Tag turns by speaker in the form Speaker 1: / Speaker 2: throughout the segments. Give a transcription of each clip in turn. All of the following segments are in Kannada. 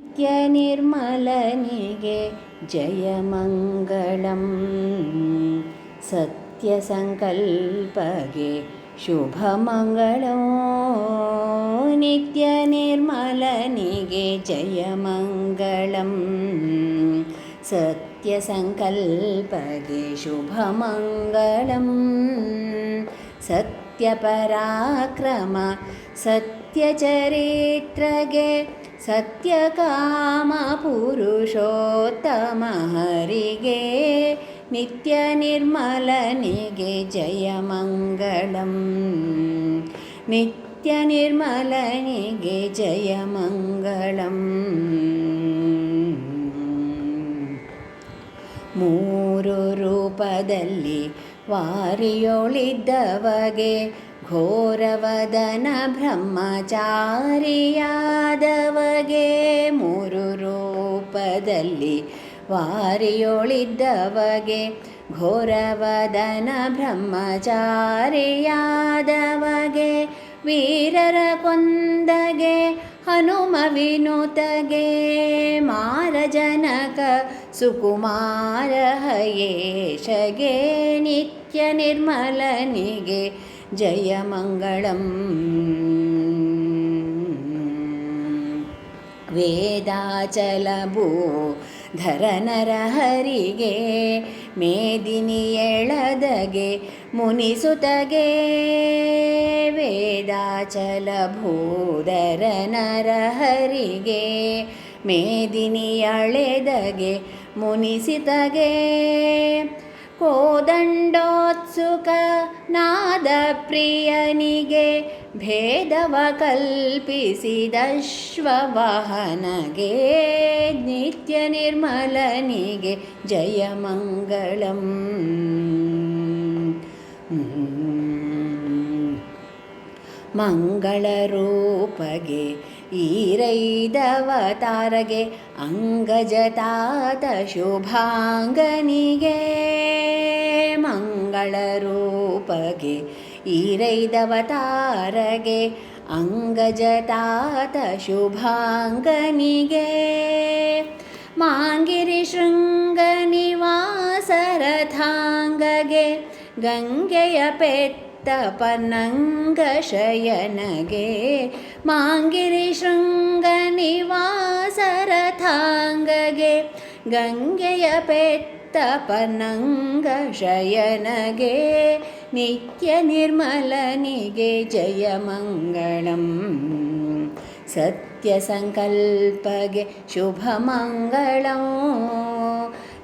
Speaker 1: नित्यनिर्मलनिगे जयमङ्गलम्। सत्यसङ्कल्पगे शुभमङ्गलो। नित्यनिर्मलनिगे जयमङ्गलम्। सत्यसङ्कल्पगे शुभमङ्गलम्। सत्यपराक्रम सत्यचरित्रगे ಸತ್ಯಕಾಮ ಪುರುಷೋತ್ತಮ ಹರಿಗೆ ನಿತ್ಯ ನಿರ್ಮಲನಿಗೆ ಜಯ ಮಂಗಳಂ. ನಿತ್ಯ ನಿರ್ಮಲನಿಗೆ ಜಯ ಮಂಗಳಂ. ಮೂರು ರೂಪದಲ್ಲಿ ವಾರಿಯೊಳಿದ್ದವಗೆ ಘೋರವದನ ಬ್ರಹ್ಮಚಾರಿಯಾದವಗೆ ಮೂರು ರೂಪದಲ್ಲಿ ವಾರಿಯೊಳಿದ್ದವಗೆ ಘೋರವದನ ಬ್ರಹ್ಮಚಾರಿಯಾದವಗೆ ವೀರರ ಕೊಂದಗೆ ಹನುಮ ವಿನುತಗೆ ಮಾರಜನಕ ಸುಕುಮಾರ ಹಯೇಶಗೆ ನಿತ್ಯ ನಿರ್ಮಲನಿಗೆ ಜಯ ವೇದಾಚಲ ಭೂ ಧರನರ ಹರಿಗೆ ಮೇದಿನಿ ಎಳದಗೆ ಮುನಿಸುತಗೆ. ವೇದಾಚಲ ಭೂ ನರ ಹರಿಗೆ ಮೇದಿನಿ ಅಳೆದಗೆ ಮುನಿಸಿತಗೆ. ಕೋದಂಡೋತ್ಸುಕ ನಾದ ಪ್ರಿಯನಿಗೆ ಭೇದವ ಕಲ್ಪಿಸಿದ ಕಲ್ಪಿಸಿದಶ್ವವಾಹನಗೆ ನಿತ್ಯ ನಿರ್ಮಲನಿಗೆ ಜಯ ಮಂಗಳಂ. ರೂಪಗೆ ಈರೈದವತಾರಗೆ ಅಂಗಜತಾತ ಶುಭಾಂಗನಿಗೆ ಮಂಗಳ ರೂಪಗೆ ಈರೈದವತಾರಗೆ ಅಂಗಜತಾತ ಶುಭಾಂಗನಿಗೆ ಮಾಂಗಿರಿ ಶೃಂಗ ನಿವಾಸರಥಾಂಗಗೆ ಗಂಗೆಯ ಪೆತ್ತ ಪನ್ನಂಗ ಶಯನಗೆ ಮಾಂಗಿರಿ ಶೃಂಗ ನಿವಾಸರಥಾಂಗಗೆ ಗಂಗೆಯ ಪೆತ್ತ ಪನ್ನಂಗ ಶಯನಗೆ, ನಿತ್ಯ ನಿರ್ಮಲನಿಗೆ ಜಯ ಮಂಗಳಂ. ಸತ್ಯ ಸಂಕಲ್ಪಗೆ ಶುಭ ಮಂಗಳಂ.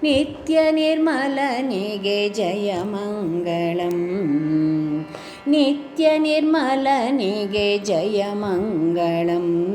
Speaker 1: ನಿತ್ಯ ನಿರ್ಮಲನಿಗೆ ಜಯ ಮಂಗಳಂ. ನಿತ್ಯ ನಿರ್ಮಲನಿಗೆ ಜಯ ಮಂಗಳಂ.